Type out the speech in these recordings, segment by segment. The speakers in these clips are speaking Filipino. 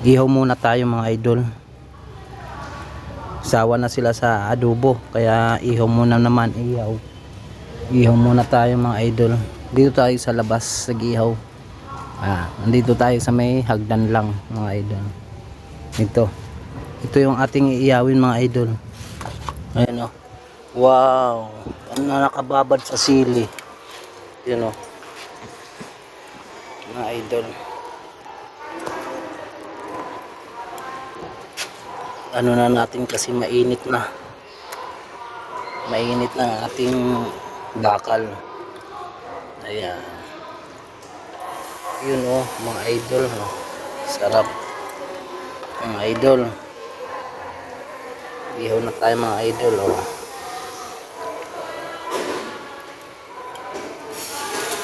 Ihaw muna tayo mga idol. Sawa na sila sa adobo. Kaya ihaw muna naman. Ihaw. Ihaw muna tayo mga idol. Dito tayo sa labas. Nag-ihaw. Ah, nandito tayo sa may hagdan lang mga idol. Ito. Ito yung ating iiyawin mga idol. Ayan o. Wow. Ano na nakababad sa sili. Yun o. Mga idol. Ano na natin kasi mainit na. Mainit na ating bakal. Ayan. Yun o, mga idol. Oh. Sarap. Mga idol. Ihaw na tayo mga idol. Oh.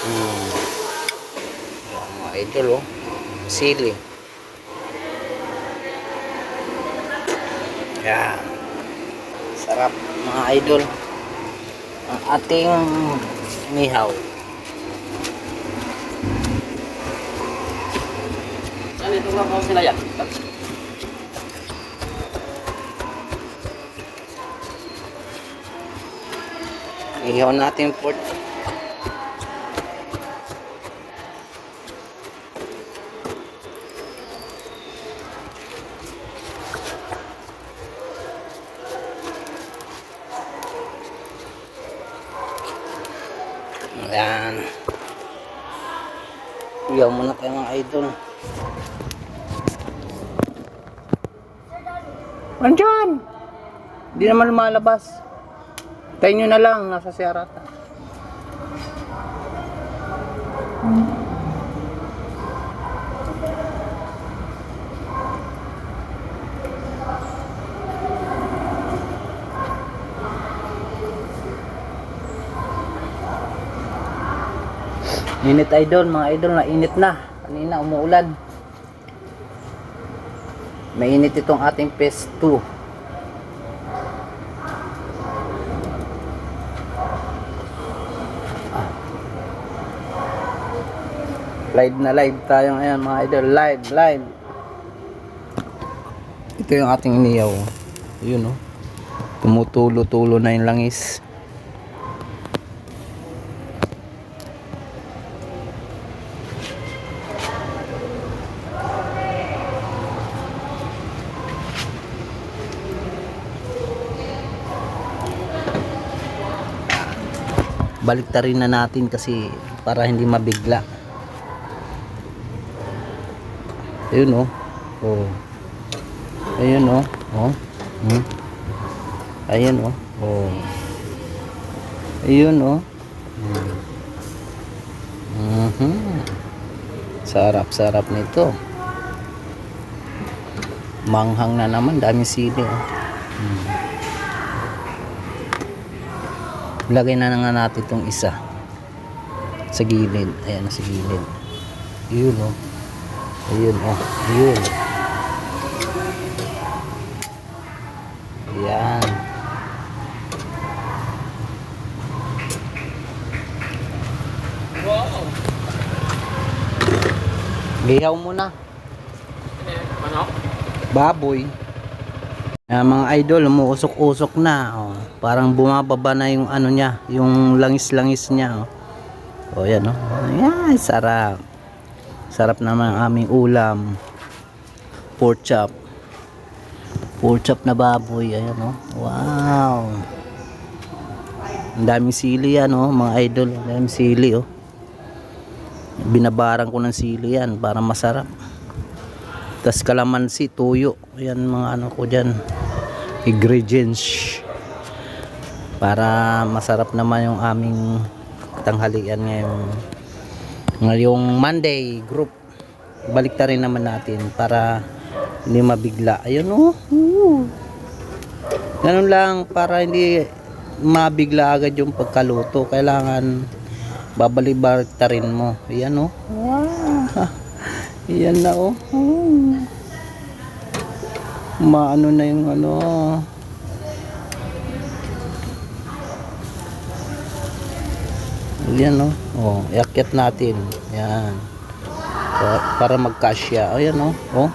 Hmm. Mga idol. Oh. Sili. Yan. Sarap mga idol. Ang ating mihaw. Ano ito nga kung sila yan? Ihaw natin pork. Ayan. Ihaw muna tayo mga idol. Andyan! Hindi naman lumalabas. Tayo nyo na lang, nasa siyarata. Init idol, mga idol na init na. Kanina umuulan. Mainit itong ating PES 2. Live na live tayo ngayon mga idol. Live, live. Ito yung ating iniyaw. Yun oh. Tumutulo-tulo na yung langis. Baliktarin na natin kasi para hindi mabigla. Ayun oh. Oh. Ayun oh. Oh. Hmm. Ayun oh. Oh. Ayun oh. Hmm. Mhm. Sarap-sarap nito. Manghang na naman, dami sili oh. Hmm. Lagay na nga natin itong isa sa gilid. Ayan, sa gilid. Ayun oh. Ayun oh. Ayun. Ayan. Wow! Gihaw muna. Ano? Baboy. Ah, mga idol, umuusok-usok na. Oh. Parang bumababa na yung ano niya, yung langis-langis niya. Oh, oh yan oh. Ayan, sarap. Sarap naman ang aming ulam. Pork chop. Pork chop na baboy. Ayan oh. Wow. Ang daming sili yan oh, mga idol. Ang daming sili oh. Binabarang ko ng sili yan para masarap. Tas kalamansi, tuyo. Yan mga ano ko dyan. Ingredients. Para masarap naman yung aming tanghalian ngayon. Ngayong Monday group. Balik rin naman natin para hindi mabigla. Ayun oh. Ganun lang para hindi mabigla agad yung pagkaluto. Kailangan babalik rin mo. Ayan oh. Wow. Yan na oh. Oh. Maano na yung ano. Yan oh. Oh, iakyat natin. Yan. Pa- para magkasya. Oh, yan oh. Oh.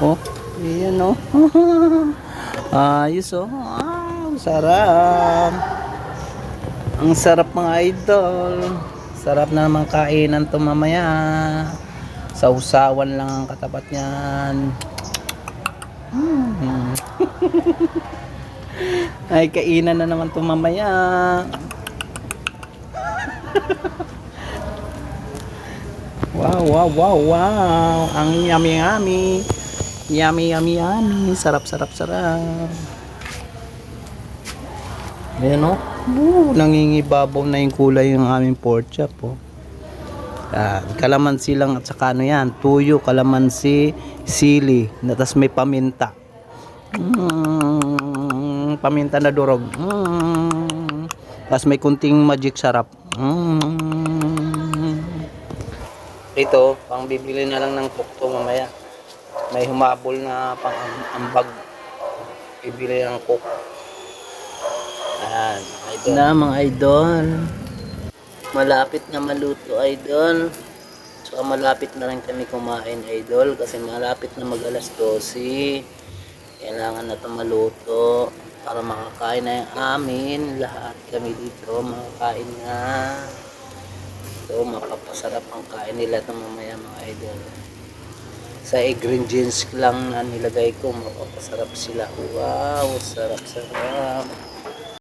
Oh, ayan oh. Ayos oh. Wow, sarap. Ang sarap mga idol. Sarap na naman kainan to mamaya. Sausawan lang ang katapat niyan. Mm. Ay, kainan na naman to mamaya. Wow, wow, wow, wow. Ang yummy, yummy. Yummy, yummy, yummy. Sarap, sarap, sarap. Ayan o. Oh. nangingibabaw na yung kulay ng aming pork chop oh. Ah, kalamansi lang at saka ano yan, tuyo, kalamansi, sili, na tas may paminta. Mm, paminta na durog. Mm, tas may kunting magic sarap. Mm. Ito, pang bibili na lang ng tukto mamaya. May humabol na pang ambag. Bibili ng cook. Ayan, idol. Na mga idol. Malapit na maluto idol. Tsaka malapit na rin kami kumain idol kasi malapit na mag alas 12. Kailangan na ito maluto para makakain na yung amin. Lahat kami dito makakain na. So mapapasarap ang kain nila ito mamaya mga idol. Sa ingredients lang na nilagay ko, mapapasarap sila. Wow, sarap-sarap.